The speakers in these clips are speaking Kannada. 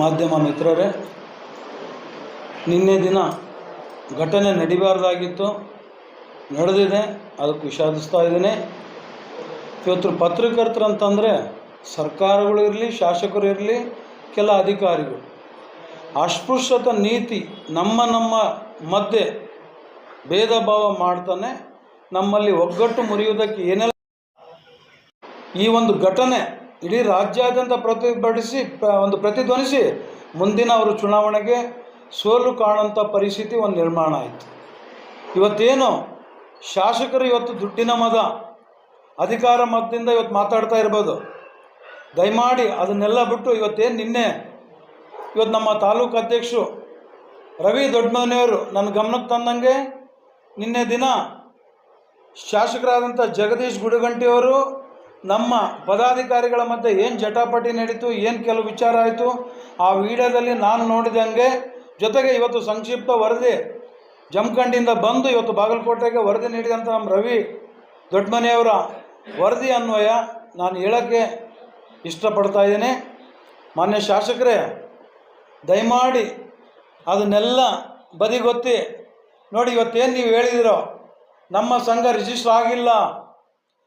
ಮಾಧ್ಯಮ ಮಿತ್ರರೇ, ನಿನ್ನೆ ದಿನ ಘಟನೆ ನಡಿಬಾರ್ದಾಗಿತ್ತು, ನಡೆದಿದೆ, ಅದಕ್ಕೆ ವಿಷಾದಿಸ್ತಾ ಇದ್ದೀನಿ. ಇವತ್ತು ಪತ್ರಕರ್ತರು ಅಂತಂದರೆ ಸರ್ಕಾರಗಳು ಇರಲಿ, ಶಾಸಕರು ಇರಲಿ, ಕೆಲ ಅಧಿಕಾರಿಗಳು. ಅಸ್ಪೃಶ್ಯತ ನೀತಿ ನಮ್ಮ ನಮ್ಮ ಮಧ್ಯೆ ಭೇದ ಭಾವ ಮಾಡ್ತಾನೆ, ನಮ್ಮಲ್ಲಿ ಒಗ್ಗಟ್ಟು ಮುರಿಯುವುದಕ್ಕೆ ಏನೆಲ್ಲ ಈ ಒಂದು ಘಟನೆ ಇಡೀ ರಾಜ್ಯಾದ್ಯಂತ ಪ್ರತಿಭಟಿಸಿ ಒಂದು ಪ್ರತಿಧ್ವನಿಸಿ ಮುಂದಿನ ಅವರು ಚುನಾವಣೆಗೆ ಸೋಲು ಕಾಣುವಂಥ ಪರಿಸ್ಥಿತಿ ಒಂದು ನಿರ್ಮಾಣ ಆಯಿತು. ಇವತ್ತೇನು ಶಾಸಕರು ಇವತ್ತು ದುಡ್ಡಿನ ಮದ, ಅಧಿಕಾರ ಮತದಿಂದ ಇವತ್ತು ಮಾತಾಡ್ತಾ ಇರ್ಬೋದು. ದಯಮಾಡಿ ಅದನ್ನೆಲ್ಲ ಬಿಟ್ಟು ಇವತ್ತೇನು ನಿನ್ನೆ ಇವತ್ತು ನಮ್ಮ ತಾಲೂಕು ಅಧ್ಯಕ್ಷರು ರವಿ ದೊಡ್ಡಮನೆಯವರು ನನ್ನ ಗಮನಕ್ಕೆ ತಂದಂಗೆ ನಿನ್ನೆ ದಿನ ಶಾಸಕರಾದಂಥ ಜಗದೀಶ್ ಗುಡುಗಂಟಿಯವರು ನಮ್ಮ ಪದಾಧಿಕಾರಿಗಳ ಮಧ್ಯೆ ಏನು ಜಟಾಪಟಿ ನಡೀತು, ಏನು ಕೆಲವು ವಿಚಾರ ಆಯಿತು, ಆ ವಿಡಿಯೋದಲ್ಲಿ ನಾನು ನೋಡಿದಂಗೆ ಜೊತೆಗೆ ಇವತ್ತು ಸಂಕ್ಷಿಪ್ತ ವರದಿ ಜಮಖಂಡಿಯಿಂದ ಬಂದು ಇವತ್ತು ಬಾಗಲಕೋಟೆಗೆ ವರದಿ ನೀಡಿದಂಥ ನಮ್ಮ ರವಿ ದೊಡ್ಡಮನೆಯವರ ವರದಿ ಅನ್ವಯ ನಾನು ಹೇಳೋಕ್ಕೆ ಇಷ್ಟಪಡ್ತಾ ಇದ್ದೀನಿ. ಮಾನ್ಯ ಶಾಸಕರೇ, ದಯಮಾಡಿ ಅದನ್ನೆಲ್ಲ ಬದಿಗೊತ್ತಿ ನೋಡಿ ಇವತ್ತೇನು ನೀವು ಹೇಳಿದಿರೋ, ನಮ್ಮ ಸಂಘ ರಿಜಿಸ್ಟರ್ ಆಗಿಲ್ಲ.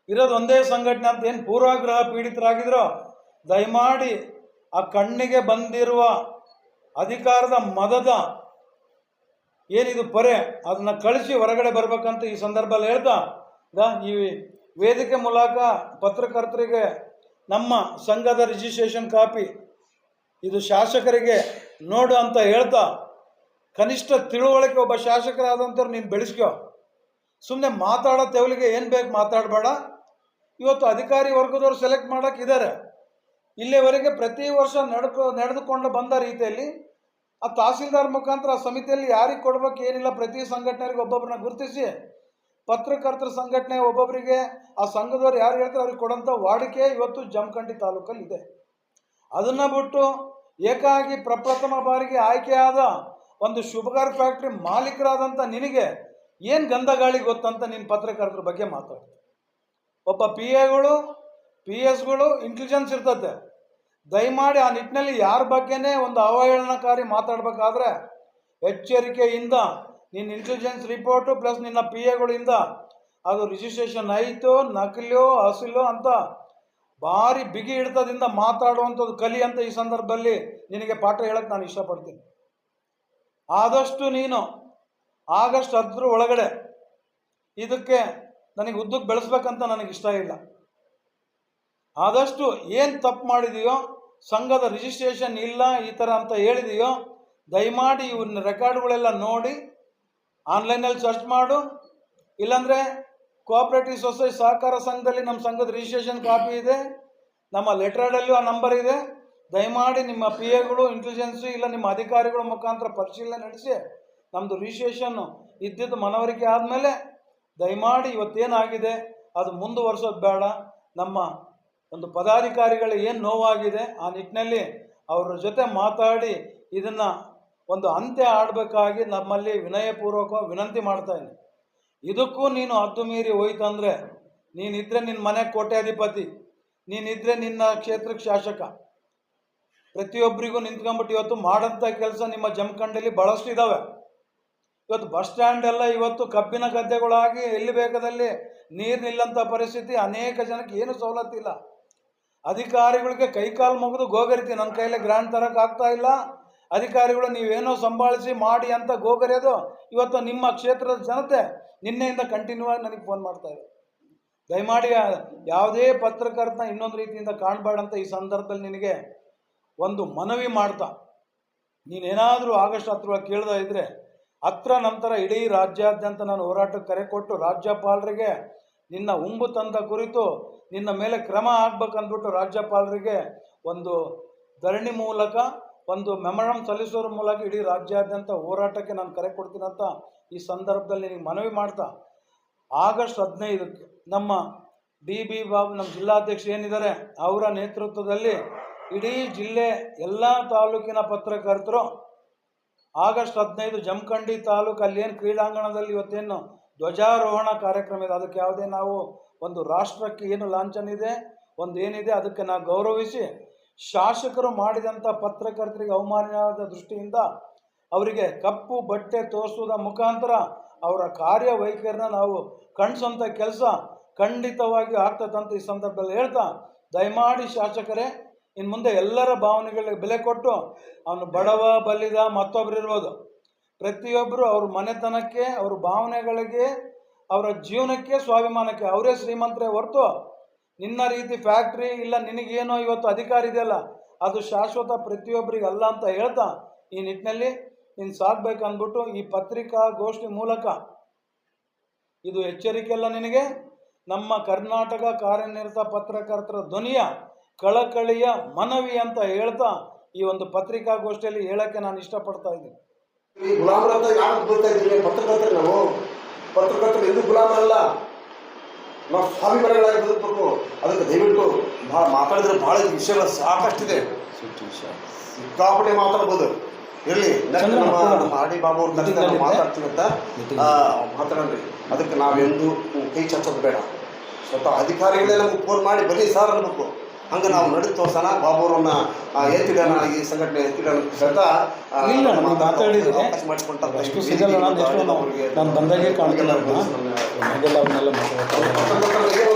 ಇರೋದು ಒಂದೇ ಸಂಘಟನೆ ಅಂತ ಏನು ಪೂರ್ವಾಗ್ರಹ ಪೀಡಿತರಾಗಿದ್ರೋ, ದಯಮಾಡಿ ಆ ಕಣ್ಣಿಗೆ ಬಂದಿರುವ ಅಧಿಕಾರದ ಮದದ ಏನಿದು ಪೊರೆ, ಅದನ್ನ ಕಳಿಸಿ ಹೊರಗಡೆ ಬರ್ಬೇಕಂತ ಈ ಸಂದರ್ಭದಲ್ಲಿ ಹೇಳ್ತಾ ಈ ವೇದಿಕೆ ಮೂಲಕ ಪತ್ರಕರ್ತರಿಗೆ ನಮ್ಮ ಸಂಘದ ರಿಜಿಸ್ಟ್ರೇಷನ್ ಕಾಪಿ ಇದು ಶಾಸಕರಿಗೆ ನೋಡು ಅಂತ ಹೇಳ್ತಾ, ಕನಿಷ್ಠ ತಿಳುವಳಿಕೆ ಒಬ್ಬ ಶಾಸಕರಾದಂಥವ್ರು ನೀನು ಬೆಳೆಸ್ಕೋ. ಸುಮ್ಮನೆ ಮಾತಾಡೋ ತೆವಲಿಗೆ ಏನು ಬೇಕು ಮಾತಾಡಬೇಡ. ಇವತ್ತು ಅಧಿಕಾರಿ ವರ್ಗದವರು ಸೆಲೆಕ್ಟ್ ಮಾಡೋಕೆ ಇದ್ದಾರೆ ಇಲ್ಲಿವರೆಗೆ ಪ್ರತಿ ವರ್ಷ ನಡ್ಕೊ, ನಡೆದುಕೊಂಡು ಬಂದ ರೀತಿಯಲ್ಲಿ ಆ ತಹಸೀಲ್ದಾರ್ ಮುಖಾಂತರ ಆ ಸಮಿತಿಯಲ್ಲಿ ಯಾರಿಗೆ ಕೊಡ್ಬೇಕು ಏನಿಲ್ಲ, ಪ್ರತಿ ಸಂಘಟನೆಗೆ ಒಬ್ಬೊಬ್ಬರನ್ನ ಗುರುತಿಸಿ ಪತ್ರಕರ್ತರ ಸಂಘಟನೆ ಒಬ್ಬೊಬ್ಬರಿಗೆ ಆ ಸಂಘದವ್ರು ಯಾರು ಹೇಳ್ತಾರೆ ಅವ್ರಿಗೆ ಕೊಡೋಂಥ ವಾಡಿಕೆ ಇವತ್ತು ಜಮಖಂಡಿ ತಾಲೂಕಲ್ಲಿ ಇದೆ. ಅದನ್ನು ಬಿಟ್ಟು ಏಕಾಗಿ ಪ್ರಪ್ರಥಮ ಬಾರಿಗೆ ಆಯ್ಕೆಯಾದ ಒಂದು ಶುಭಗಾರ್ ಫ್ಯಾಕ್ಟ್ರಿ ಮಾಲೀಕರಾದಂಥ ನಿನಗೆ ಏನು ಗಂಧ ಗಾಳಿ ಗೊತ್ತಂತ ನಿನ್ನ ಪತ್ರಕರ್ತರ ಬಗ್ಗೆ ಮಾತಾಡ್ತಾರೆ ಒಬ್ಬ ಪಿ ಎಗಳು ಪಿ ಎಸ್ಗಳು ಇಂಟೆಲಿಜೆನ್ಸ್ ಇರ್ತದೆ ದಯಮಾಡಿ ಆ ನಿಟ್ಟಿನಲ್ಲಿ ಯಾರ ಬಗ್ಗೆನೇ ಒಂದು ಅವಹೇಳನಕಾರಿ ಮಾತಾಡಬೇಕಾದ್ರೆ ಎಚ್ಚರಿಕೆಯಿಂದ ನಿನ್ನ ಇಂಟೆಲಿಜೆನ್ಸ್ ರಿಪೋರ್ಟು ಪ್ಲಸ್ ನಿನ್ನ ಪಿ ಎಗಳಿಂದ ಅದು ರಿಜಿಸ್ಟ್ರೇಷನ್ ಆಯಿತು ನಕಲಿಯೋ ಹಸಿಲೋ ಅಂತ ಭಾರಿ ಬಿಗಿ ಹಿಡಿತದಿಂದ ಮಾತಾಡುವಂಥದ್ದು ಕಲಿ ಅಂತ ಈ ಸಂದರ್ಭದಲ್ಲಿ ನಿನಗೆ ಪಾಠ ಹೇಳಕ್ಕೆ ನಾನು ಇಷ್ಟಪಡ್ತೀನಿ. ಆದಷ್ಟು ನೀನು ಆಗಸ್ಟ್ ಹತ್ತರ ಒಳಗಡೆ ಇದಕ್ಕೆ ನನಗೆ ಉದ್ದಕ್ಕೆ ಬೆಳೆಸ್ಬೇಕಂತ ನನಗೆ ಇಷ್ಟ ಇಲ್ಲ. ಆದಷ್ಟು ಏನು ತಪ್ಪು ಮಾಡಿದೆಯೋ, ಸಂಘದ ರಿಜಿಸ್ಟ್ರೇಷನ್ ಇಲ್ಲ, ಈ ಥರ ಅಂತ ಹೇಳಿದೆಯೋ, ದಯಮಾಡಿ ಇವನ್ನ ರೆಕಾರ್ಡ್ಗಳೆಲ್ಲ ನೋಡಿ ಆನ್ಲೈನಲ್ಲಿ ಸರ್ಚ್ ಮಾಡು. ಇಲ್ಲಾಂದರೆ ಕೋಆಪ್ರೇಟಿವ್ ಸೊಸೈಟಿ ಸಹಕಾರ ಸಂಘದಲ್ಲಿ ನಮ್ಮ ಸಂಘದ ರಿಜಿಸ್ಟ್ರೇಷನ್ ಕಾಪಿ ಇದೆ, ನಮ್ಮ ಲೆಟ್ರಾಡಲ್ಲೂ ಆ ನಂಬರ್ ಇದೆ. ದಯಮಾಡಿ ನಿಮ್ಮ ಪಿ ಎಗಳು ಇಂಟೆಲಿಜೆನ್ಸು ಇಲ್ಲ ನಿಮ್ಮ ಅಧಿಕಾರಿಗಳ ಮುಖಾಂತರ ಪರಿಶೀಲನೆ ನಡೆಸಿ ನಮ್ಮದು ರಿಜಿಸ್ಟ್ರೇಷನ್ನು ಇದ್ದಿದ್ದು ಮನವರಿಕೆ ಆದಮೇಲೆ ದಯಮಾಡಿ ಇವತ್ತೇನಾಗಿದೆ? ಅದು ಮುಂದುವರ್ಸೋದು ಬೇಡ. ನಮ್ಮ ಒಂದು ಪದಾಧಿಕಾರಿಗಳು ಏನು ನೋವಾಗಿದೆ? ಆ ನಿಟ್ಟಿನಲ್ಲಿ ಅವರ ಜೊತೆ ಮಾತಾಡಿ ಇದನ್ನು ಒಂದು ಅಂತ್ಯ ಆಡಬೇಕಾಗಿ ನಮ್ಮಲ್ಲಿ ವಿನಯಪೂರ್ವಕ ವಿನಂತಿ ಮಾಡ್ತಾ ಇದ್ದೀನಿ. ಇದಕ್ಕೂ ನೀನು ಹದ್ದು ಮೀರಿ ಹೋಯ್ತಂದರೆ, ನೀನಿದ್ರೆ ನಿನ್ನ ಮನೆ ಕೋಟ್ಯಾಧಿಪತಿ, ನೀನಿದ್ರೆ ನಿನ್ನ ಕ್ಷೇತ್ರಕ್ಕೆ ಶಾಸಕ. ಪ್ರತಿಯೊಬ್ಬರಿಗೂ ನಿಂತ್ಕೊಂಡ್ಬಿಟ್ಟು ಇವತ್ತು ಮಾಡೋಂಥ ಕೆಲಸ ನಿಮ್ಮ ಜಮಖಂಡಲ್ಲಿ ಭಾಳಷ್ಟು ಇದ್ದಾವೆ ಇವತ್ತು ಬಸ್ ಸ್ಟ್ಯಾಂಡ್ ಎಲ್ಲ ಇವತ್ತು ಕಬ್ಬಿನ ಗದ್ದೆಗಳಾಗಿ ಎಲ್ಲಿ ಬೇಕಾದಲ್ಲಿ ನೀರು ನಿಲ್ಲಂಥ ಪರಿಸ್ಥಿತಿ ಅನೇಕ ಜನಕ್ಕೆ ಏನು ಸವಲತ್ತಿಲ್ಲ ಅಧಿಕಾರಿಗಳಿಗೆ ಕೈಕಾಲು ಮುಗಿದು ಗೋಗರಿತಿ ನನ್ನ ಕೈಯಲ್ಲಿ ಗ್ರ್ಯಾಂಡ್ ತರೋಕ್ಕಾಗ್ತಾ ಇಲ್ಲ. ಅಧಿಕಾರಿಗಳು ನೀವೇನೋ ಸಂಭಾಳಿಸಿ ಮಾಡಿ ಅಂತ ಗೋಗರಿಯೋದು ಇವತ್ತು ನಿಮ್ಮ ಕ್ಷೇತ್ರದ ಜನತೆ ನಿನ್ನೆಯಿಂದ ಕಂಟಿನ್ಯೂ ಆಗಿ ನನಗೆ ಫೋನ್ ಮಾಡ್ತಾ ಇದೆ. ದಯಮಾಡಿ ಯಾವುದೇ ಪತ್ರಕರ್ತನ ಇನ್ನೊಂದು ರೀತಿಯಿಂದ ಕಾಣಬೇಡ ಅಂತ ಈ ಸಂದರ್ಭದಲ್ಲಿ ನಿನಗೆ ಒಂದು ಮನವಿ ಮಾಡ್ತಾ. ನೀನೇನಾದರೂ ಆಗಸ್ಟ್ ಹತ್ರೊಳಗೆ ಕೇಳ್ದಾ ಇದ್ದರೆ ಹತ್ರ ನಂತರ ಇಡೀ ರಾಜ್ಯಾದ್ಯಂತ ನಾನು ಹೋರಾಟಕ್ಕೆ ಕರೆ ಕೊಟ್ಟು ರಾಜ್ಯಪಾಲರಿಗೆ ನಿನ್ನ ಉಂಬು ತಂದ ಕುರಿತು ನಿನ್ನ ಮೇಲೆ ಕ್ರಮ ಆಗ್ಬೇಕಂದ್ಬಿಟ್ಟು ರಾಜ್ಯಪಾಲರಿಗೆ ಒಂದು ಧರಣಿ ಮೂಲಕ, ಒಂದು ಮೆಮರಂ ಸಲ್ಲಿಸೋದ್ರ ಮೂಲಕ ಇಡೀ ರಾಜ್ಯಾದ್ಯಂತ ಹೋರಾಟಕ್ಕೆ ನಾನು ಕರೆ ಕೊಡ್ತೀನಂತ ಈ ಸಂದರ್ಭದಲ್ಲಿ ನಿನಗೆ ಮನವಿ ಮಾಡ್ತಾ, ಆಗಸ್ಟ್ ಹದಿನೈದಕ್ಕೆ ನಮ್ಮ ಡಿ ಬಿ ಬಾಬು, ನಮ್ಮ ಜಿಲ್ಲಾಧ್ಯಕ್ಷ ಏನಿದ್ದಾರೆ, ಅವರ ನೇತೃತ್ವದಲ್ಲಿ ಇಡೀ ಜಿಲ್ಲೆ, ಎಲ್ಲ ತಾಲೂಕಿನ ಪತ್ರಕರ್ತರು ಆಗಸ್ಟ್ ಹದಿನೈದು ಜಮಖಂಡಿ ತಾಲೂಕು ಅಲ್ಲೇನು ಕ್ರೀಡಾಂಗಣದಲ್ಲಿ ಇವತ್ತೇನು ಧ್ವಜಾರೋಹಣ ಕಾರ್ಯಕ್ರಮ ಇದೆ? ಅದಕ್ಕೆ ಯಾವುದೇ ನಾವು ಒಂದು ರಾಷ್ಟ್ರಕ್ಕೆ ಏನು ಲಾಂಛನ ಇದೆ, ಒಂದು ಏನಿದೆ, ಅದಕ್ಕೆ ನಾವು ಗೌರವಿಸಿ ಶಾಸಕರು ಮಾಡಿದಂಥ ಪತ್ರಕರ್ತರಿಗೆ ಅವಮಾನದ ದೃಷ್ಟಿಯಿಂದ ಅವರಿಗೆ ಕಪ್ಪು ಬಟ್ಟೆ ತೋರಿಸುವುದರ ಮುಖಾಂತರ ಅವರ ಕಾರ್ಯವೈಖರಿನ ನಾವು ಕಣ್ಸೋಂಥ ಕೆಲಸ ಖಂಡಿತವಾಗಿ ಆಗ್ತದಂತ ಈ ಸಂದರ್ಭದಲ್ಲಿ ಹೇಳ್ತಾ, ದಯಮಾಡಿ ಶಾಸಕರೇ ಇನ್ನು ಮುಂದೆ ಎಲ್ಲರ ಭಾವನೆಗಳಿಗೆ ಬೆಲೆ ಕೊಟ್ಟು ಅವನು ಬಡವ, ಬಲಿದ ಮತ್ತೊಬ್ಬರು ಇರ್ಬೋದು. ಪ್ರತಿಯೊಬ್ಬರು ಅವ್ರ ಮನೆತನಕ್ಕೆ, ಅವ್ರ ಭಾವನೆಗಳಿಗೆ, ಅವರ ಜೀವನಕ್ಕೆ ಸ್ವಾಭಿಮಾನಕ್ಕೆ ಅವರೇ ಶ್ರೀಮಂತರೇ ಹೊರತು ನಿನ್ನ ರೀತಿ ಫ್ಯಾಕ್ಟ್ರಿ ಇಲ್ಲ, ನಿನಗೇನೋ ಇವತ್ತು ಅಧಿಕಾರ ಇದೆಯಲ್ಲ, ಅದು ಶಾಶ್ವತ ಪ್ರತಿಯೊಬ್ಬರಿಗೆ ಅಲ್ಲ ಅಂತ ಹೇಳ್ತಾ ಈ ನಿಟ್ಟಿನಲ್ಲಿ ನೀನು ಸಾಕ್ಬೇಕು ಅಂದ್ಬಿಟ್ಟು ಈ ಪತ್ರಿಕಾ ಗೋಷ್ಠಿ ಮೂಲಕ ಇದು ಎಚ್ಚರಿಕೆ ಅಲ್ಲ ನಿನಗೆ. ನಮ್ಮ ಕರ್ನಾಟಕ ಕಾರ್ಯನಿರತ ಪತ್ರಕರ್ತರ ಧ್ವನಿಯ ಕಳಕಳಿಯ ಮನವಿ ಅಂತ ಹೇಳ್ತಾ ಈ ಒಂದು ಪತ್ರಿಕಾಗೋಷ್ಠಿಯಲ್ಲಿ ಹೇಳಕ್ಕೆ ನಾನು ಇಷ್ಟಪಡ್ತಾ ಇದ್ದೀನಿ. ಈ ಗುಲಾಮರಂತ ಯಾಕೆ ಬೀಳ್ತಾ ಇದ್ದೀವಿ ಪತ್ರಕರ್ತರು ನಾವು. ಪತ್ರಕರ್ತರು ಎಂದೂ ಗುಲಾಮರಲ್ಲ. ನಾವು ಸ್ವಾಭಿಮಾನಿಗಳಾಗಿ ಬದುಕಬೇಕು. ಅದಕ್ಕೆ ದಯವಿಟ್ಟು ಭಾಳ ಮಾತಾಡಿದ್ರೆ ಭಾಳ ವಿಷಯಗಳು ಸಾಕಷ್ಟಿದೆ. ಸಿಕ್ಕಾಪಟ್ಟೆ ಮಾತಾಡ್ಬೋದು. ಇರಲಿ ನಮ್ಮ ಬಾಬು ಅವ್ರ ನಾವು ಮಾತಾಡ್ತೀವಿ ಅಂತ ಆ, ಮಾತಾಡಲ್ರಿ ಅದಕ್ಕೆ ನಾವೆಂದು ಕೈ ಚಚ್ಚೋದು ಬೇಡ ಸ್ವಲ್ಪ ಅಧಿಕಾರಿಗಳೇ ನಮ್ಗೆ ಫೋನ್ ಮಾಡಿ ಬನ್ನಿ ಸಾರ್ ಅನ್ಬೇಕು ಹಂಗೆ ನಾವು ನಡೆದು ತೋರ್ಸೋಣ ಬಾಬು ಆ ಎತ್ತಿಡೋಣ ಈ ಸಂಘಟನೆ ಎತ್ತಿಡೋಣ ಆ, ಇಲ್ಲ, ನೀವು ಮಾತಾಡೋ ಮಾತಾಡಿದ್ರೆ ಅವಕಾಶ. ಅಷ್ಟು ಸಿಗಲ್ಲ ನಾನು ಎಷ್ಟು ನಾನು ಬಂದಾಗೆ ಕಾಣ್ತಿಲ್ಲ ಮಾತಾಡ್ತಾರೆ